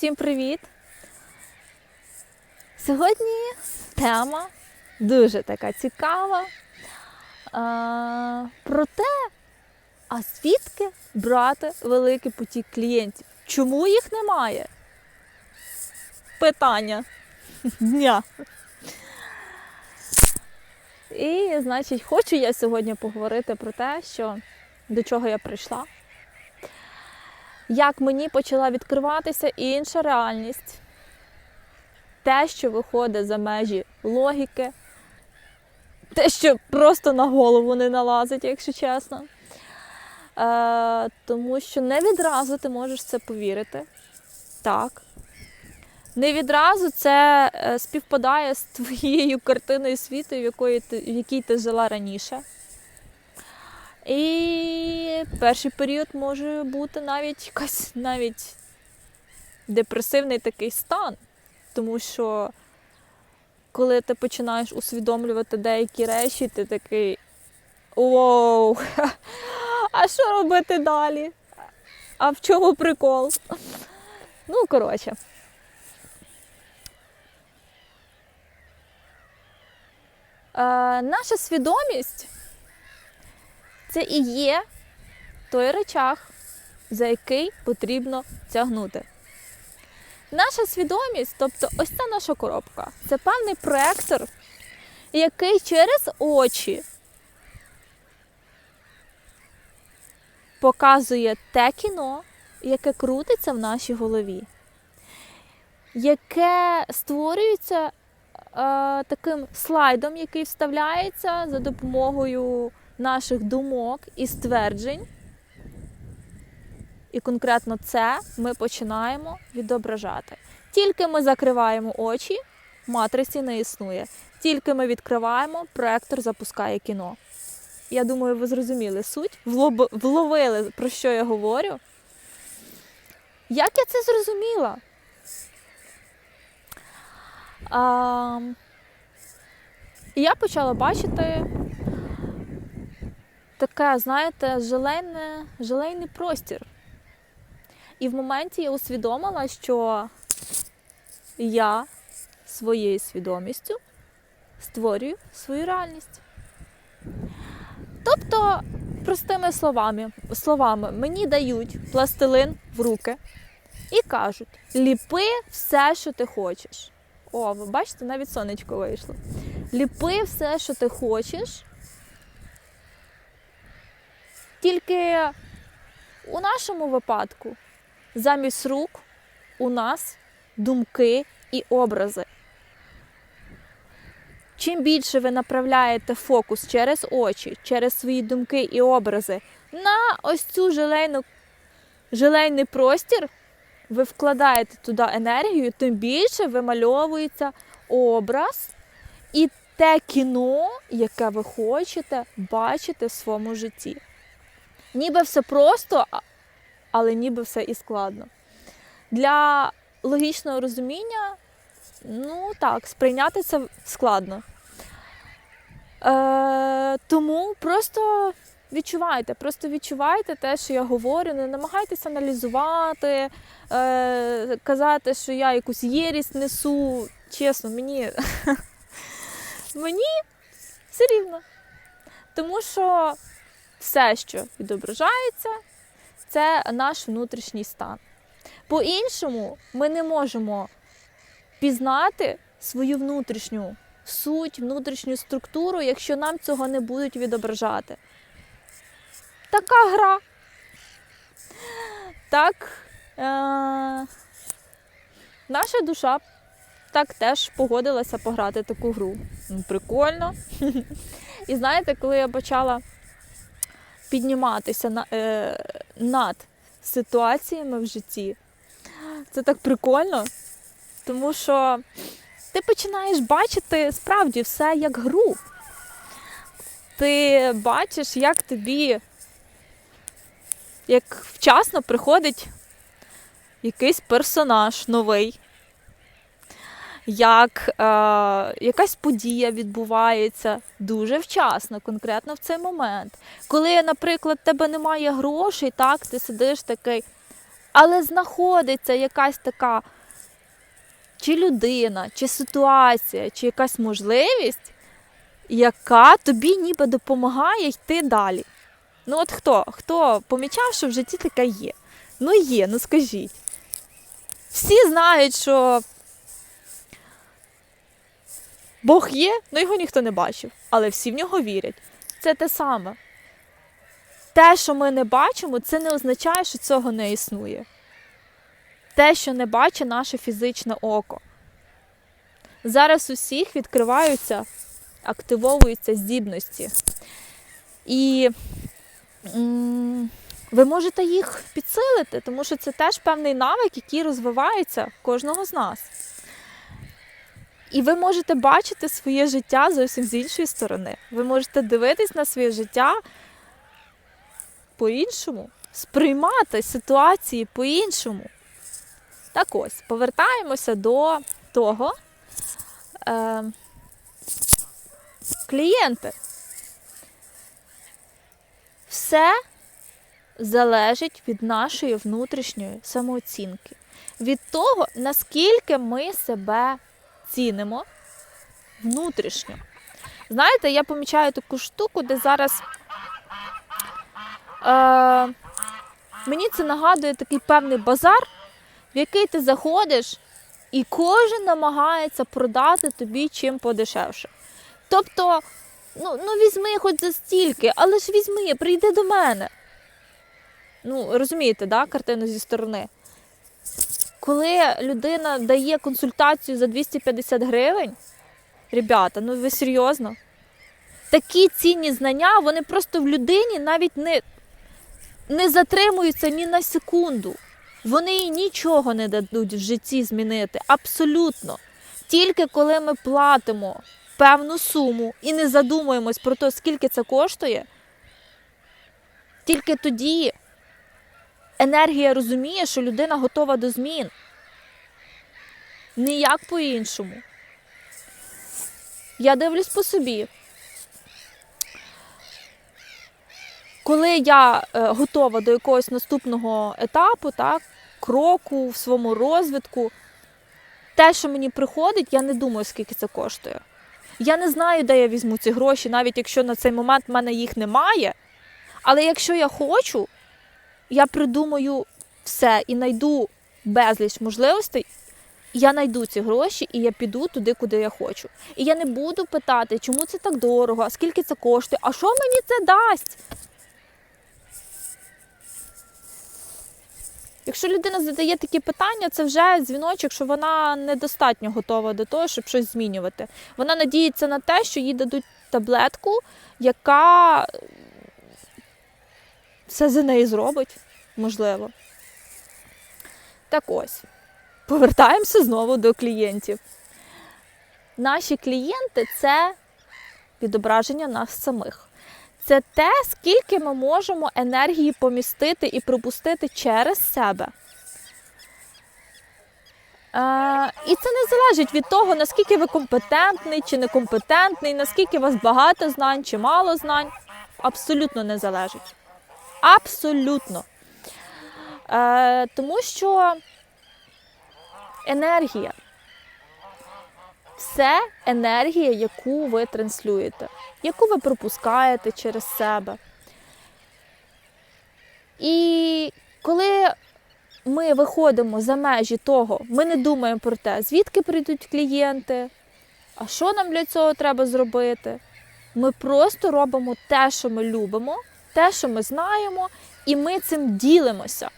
Всім привіт! Сьогодні тема дуже така цікава. Про те, а звідки брати великий потік клієнтів? Чому їх немає? Питання дня. І, значить, хочу я сьогодні поговорити про те, що до чого я прийшла, як мені почала відкриватися інша реальність, те, що виходить за межі логіки, те, що просто на голову не налазить, якщо чесно. Е, тому що не відразу ти можеш це повірити. Так. Не відразу це е, співпадає з твоєю картиною світу, в, якої ти, в якій ти жила раніше. І перший період може бути навіть якась навіть депресивний такий стан. Тому що коли ти починаєш усвідомлювати деякі речі, ти такий Воу! А що робити далі? А в чому прикол? Ну, коротше. Е, наша свідомість це і є той речах, за який потрібно тягнути. Наша свідомість, тобто ось ця наша коробка, це певний проектор, який через очі показує те кіно, яке крутиться в нашій голові, яке створюється е, таким слайдом, який вставляється за допомогою наших думок і стверджень. І конкретно це ми починаємо відображати. Тільки ми закриваємо очі, матриці не існує. Тільки ми відкриваємо, проектор запускає кіно. Я думаю, ви зрозуміли суть, вловили, про що я говорю. Як я це зрозуміла? А... Я почала бачити таке, знаєте, желейне, желейний простір. І в моменті я усвідомила, що я своєю свідомістю створюю свою реальність. Тобто, простими словами, словами, мені дають пластилин в руки і кажуть: ліпи все, що ти хочеш. О, ви бачите, навіть сонечко вийшло. Ліпи все, що ти хочеш. Тільки у нашому випадку замість рук у нас думки і образи. Чим більше ви направляєте фокус через очі, через свої думки і образи на ось цю желейну, желейний простір, ви вкладаєте туди енергію, тим більше вимальовується образ і те кіно, яке ви хочете бачити в своєму житті. Ніби все просто, але ніби все і складно. Для логічного розуміння, ну так, сприйняти це складно. Е, Тому просто відчувайте, просто відчувайте те, що я говорю, не намагайтеся аналізувати, е, казати, що я якусь єрість несу. Чесно, мені, мені все рівно. Тому що все, що відображається, це наш внутрішній стан. По-іншому, ми не можемо пізнати свою внутрішню суть, внутрішню структуру, якщо нам цього не будуть відображати. Така гра. Так, е- наша душа так теж погодилася пограти таку гру. Прикольно. І знаєте, коли я почала підніматися на, е, над ситуаціями в житті, це так прикольно, тому що ти починаєш бачити справді все як гру. Ти бачиш, як тобі, як вчасно приходить якийсь персонаж новий, як е, якась подія відбувається дуже вчасно, конкретно в цей момент. Коли, наприклад, тебе немає грошей, так, ти сидиш такий, Але знаходиться якась така чи людина, чи ситуація, чи якась можливість, яка тобі ніби допомагає йти далі. Ну от хто? Хто помічав, що в житті таке є? Ну є, ну скажіть. Всі знають, що Бог є, але його ніхто не бачив, але всі в нього вірять. Це те саме. Те, що ми не бачимо, це не означає, що цього не існує. Те, що не бачить наше фізичне око. Зараз у всіх відкриваються, активовуються здібності. І м, ви можете їх підсилити, тому що це теж певний навик, який розвивається кожного з нас. І ви можете бачити своє життя зовсім з іншої сторони. Ви можете дивитись на своє життя по-іншому, сприймати ситуації по-іншому. Так ось, повертаємося до того. Е, клієнти. Все залежить від нашої внутрішньої самооцінки, від того, наскільки ми себе цінимо внутрішньо. Знаєте, я помічаю таку штуку, де зараз е, мені це нагадує такий певний базар, в який ти заходиш, і кожен намагається продати тобі чим подешевше. Тобто, ну, ну візьми хоч за стільки, але ж візьми, прийди до мене. Ну, розумієте, да, картину зі сторони. Коли людина дає консультацію за 250 гривень, ребята, ну ви серйозно? Такі цінні знання, вони просто в людині навіть не, не затримуються ні на секунду. Вони їй нічого не дадуть в житті змінити. Абсолютно. Тільки коли ми платимо певну суму і не задумуємось про те, скільки це коштує, тільки тоді енергія розуміє, що людина готова до змін. Ніяк по-іншому. Я дивлюсь по собі. Коли я е, готова до якогось наступного етапу, так, кроку в своєму розвитку, те, що мені приходить, я не думаю, скільки це коштує. Я не знаю, де я візьму ці гроші, навіть якщо на цей момент в мене їх немає. Але якщо я хочу, я придумаю все і знайду безліч можливостей, я знайду ці гроші і я піду туди, куди я хочу. І я не буду питати, чому це так дорого, а скільки це коштує, а що мені це дасть? Якщо людина задає такі питання, це вже дзвіночок, що вона недостатньо готова до того, щоб щось змінювати. Вона надіється на те, що їй дадуть таблетку, яка все за неї зробить, можливо. Так ось, повертаємося знову до клієнтів. Наші клієнти це відображення нас самих. Це те, скільки ми можемо енергії помістити і пропустити через себе. Е, і це не залежить від того, наскільки ви компетентний чи некомпетентний, наскільки у вас багато знань чи мало знань. Абсолютно не залежить. Абсолютно. Е, тому що енергія це енергія, яку ви транслюєте, яку ви пропускаєте через себе. І коли ми виходимо за межі того, ми не думаємо про те, звідки прийдуть клієнти, а що нам для цього треба зробити. Ми просто робимо те, що ми любимо, те, що ми знаємо, і ми цим ділимося.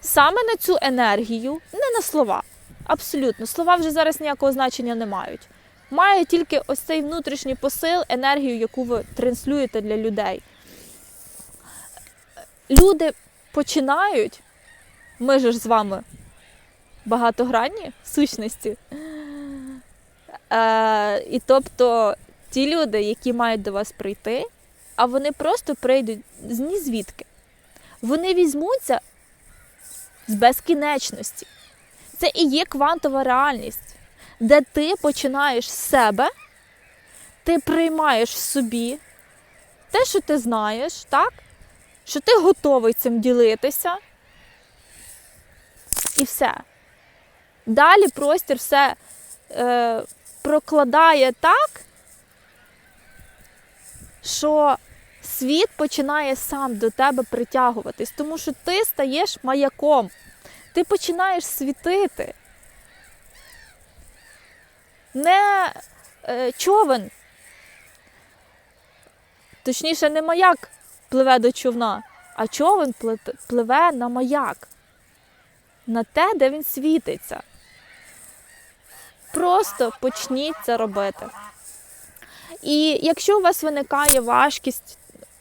Саме на цю енергію, не на слова. Абсолютно, слова вже зараз ніякого значення не мають. Має тільки ось цей внутрішній посил, енергію, яку ви транслюєте для людей. Люди починають, ми ж з вами багатогранні сущності. Е, і тобто ті люди, які мають до вас прийти, а вони просто прийдуть ні звідки. Вони візьмуться з безкінечності. Це і є квантова реальність, де ти починаєш з себе, ти приймаєш в собі те, що ти знаєш, так? що ти готовий цим ділитися. І все. Далі простір все е, прокладає так, що світ починає сам до тебе притягуватись, тому що ти стаєш маяком, ти починаєш світити. Не е, човен, точніше, не маяк пливе до човна, а човен пливе на маяк, на те, де він світиться. Просто почніть це робити. І якщо у вас виникає важкість,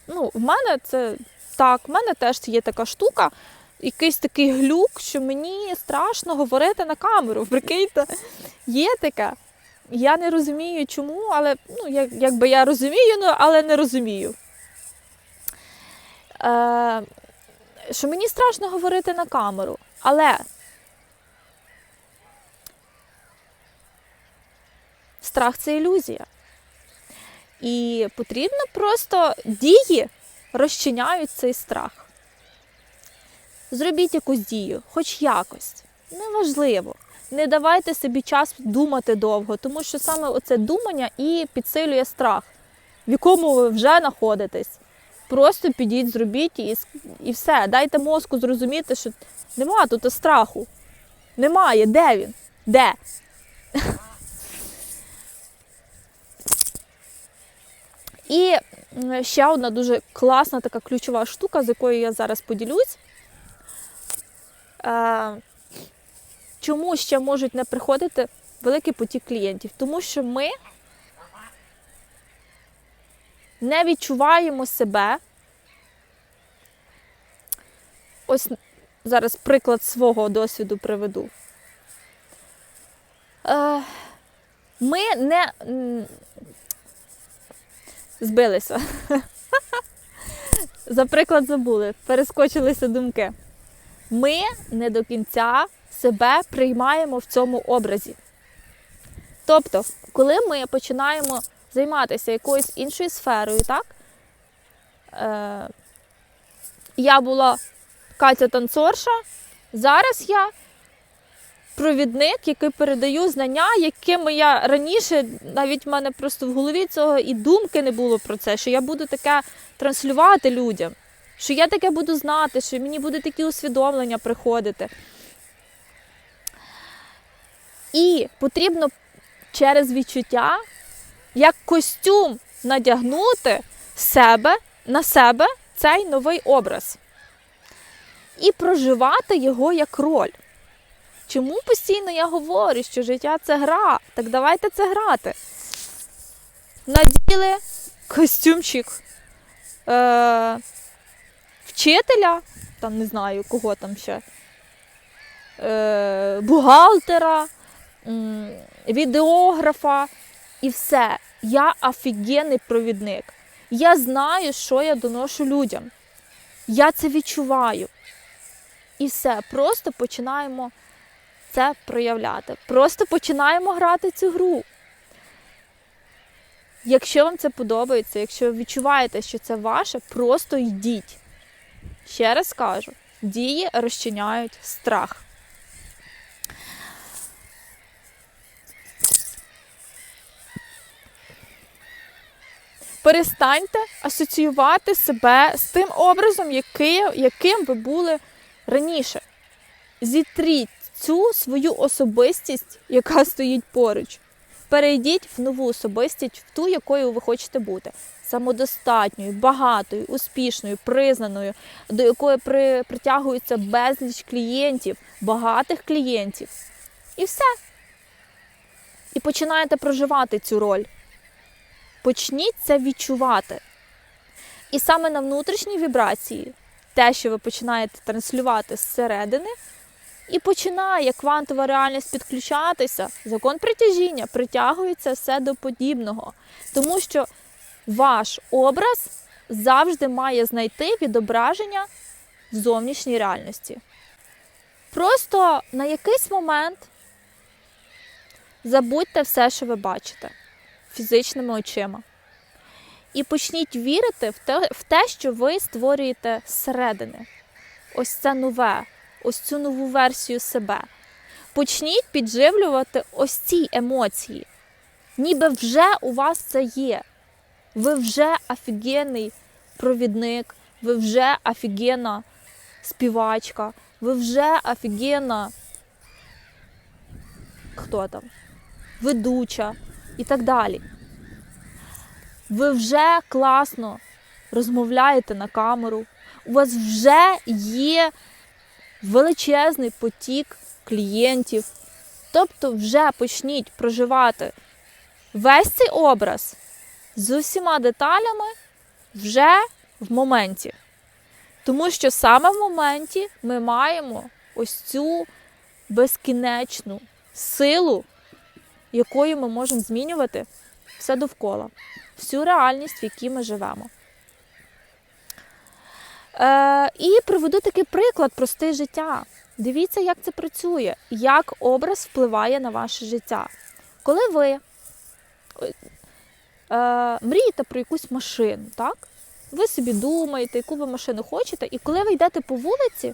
ну, в мене це так, в мене теж є така штука, якийсь такий глюк, що мені страшно говорити на камеру. Прикиньте, є таке. Я не розумію, чому, але ну, як, якби я розумію, ну, але не розумію. Е, що мені страшно говорити на камеру. Але страх це ілюзія. І потрібно просто дії розчиняють цей страх. Зробіть якусь дію, хоч якось. Неважливо. Не давайте собі час думати довго, тому що саме оце думання і підсилює страх, в якому ви вже знаходитесь. Просто підіть, зробіть і, і все. Дайте мозку зрозуміти, що нема тут страху. Немає. Де він? Де? І ще одна дуже класна така ключова штука, з якою я зараз поділюсь. Е, чому ще можуть не приходити великий потік клієнтів? Тому що ми не відчуваємо себе. Ось зараз приклад свого досвіду приведу. Е, ми не збилися. За приклад забули, перескочилися думки. Ми не до кінця себе приймаємо в цьому образі. Тобто, коли ми починаємо займатися якоюсь іншою сферою, так? Е, я була Катя танцорша, зараз я провідник, який передаю знання, якими я раніше, навіть в мене просто в голові цього і думки не було про це, що я буду таке транслювати людям, що я таке буду знати, що мені будуть такі усвідомлення приходити. І потрібно через відчуття, як костюм надягнути себе на себе цей новий образ і проживати його як роль. Чому постійно я говорю, що життя це гра? Так давайте це грати. Наділи костюмчик е, вчителя, там не знаю, кого там ще, е, бухгалтера, м, відеографа і все. Я офігенний провідник. Я знаю, що я доношу людям. Я це відчуваю. І все, просто починаємо це проявляти. Просто починаємо грати цю гру. Якщо вам це подобається, якщо ви відчуваєте, що це ваше, просто йдіть. Ще раз кажу, дії розчиняють страх. Перестаньте асоціювати себе з тим образом, який, яким ви були раніше. Зітріть цю свою особистість, яка стоїть поруч. Перейдіть в нову особистість, в ту, якою ви хочете бути. Самодостатньою, багатою, успішною, признаною, до якої при, притягується безліч клієнтів, багатих клієнтів. І все. І починаєте проживати цю роль. Почніть це відчувати. І саме на внутрішній вібрації, те, що ви починаєте транслювати зсередини, і починає квантова реальність підключатися, закон притяжіння притягується все до подібного. Тому що ваш образ завжди має знайти відображення в зовнішній реальності. Просто на якийсь момент забудьте все, що ви бачите фізичними очима. І почніть вірити в те, в те, що ви створюєте зсередини. Ось це нове. Ось цю нову версію себе. Почніть підживлювати ось ці емоції. Ніби вже у вас це є. Ви вже офігенний провідник, ви вже офігенна співачка, ви вже офігенна хто там, ведуча і так далі. Ви вже класно розмовляєте на камеру, у вас вже є величезний потік клієнтів. Тобто вже почніть проживати весь цей образ з усіма деталями вже в моменті. Тому що саме в моменті ми маємо ось цю безкінечну силу, якою ми можемо змінювати все довкола, всю реальність, в якій ми живемо. Е, і приведу такий приклад простий життя. Дивіться, як це працює, як образ впливає на ваше життя. Коли ви е, мрієте про якусь машину, так? Ви собі думаєте, яку ви машину хочете, і коли ви йдете по вулиці,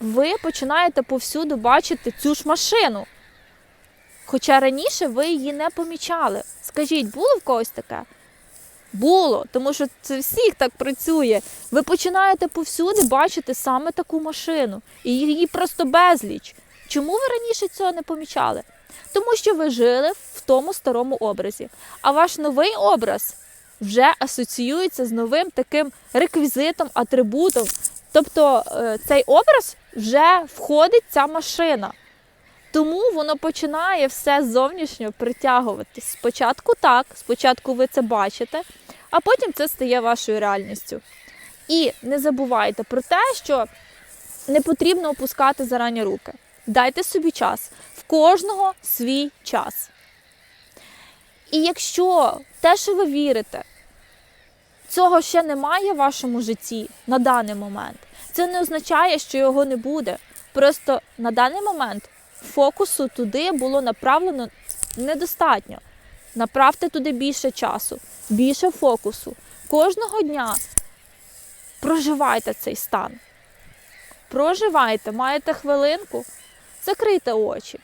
ви починаєте повсюду бачити цю ж машину. Хоча раніше ви її не помічали. Скажіть, було в когось таке? Було, тому що це всіх так працює. Ви починаєте повсюди бачити саме таку машину, і її просто безліч. Чому ви раніше цього не помічали? Тому що ви жили в тому старому образі. А ваш новий образ вже асоціюється з новим таким реквізитом, атрибутом. Тобто е, цей образ вже входить ця машина. Тому воно починає все зовнішньо притягувати. Спочатку так, спочатку ви це бачите, а потім це стає вашою реальністю. І не забувайте про те, що не потрібно опускати зарані руки. Дайте собі час. В кожного свій час. І якщо те, що ви вірите, цього ще немає в вашому житті на даний момент, це не означає, що його не буде. Просто на даний момент фокусу туди було направлено недостатньо. Направте туди більше часу, більше фокусу. Кожного дня проживайте цей стан. Проживайте, маєте хвилинку, закрийте очі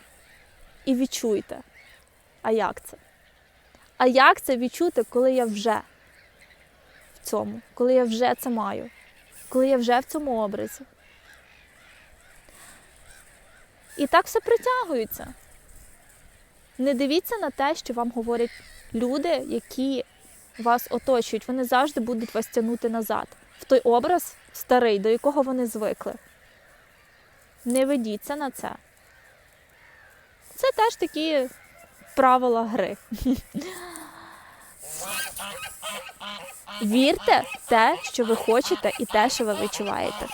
і відчуйте. А як це? А як це відчути, коли я вже в цьому, коли я вже це маю, коли я вже в цьому образі? І так все притягується. Не дивіться на те, що вам говорять люди, які вас оточують. Вони завжди будуть вас тягнути назад, в той образ старий, до якого вони звикли. Не ведіться на це. Це теж такі правила гри. Вірте в те, що ви хочете, і те, що ви відчуваєте.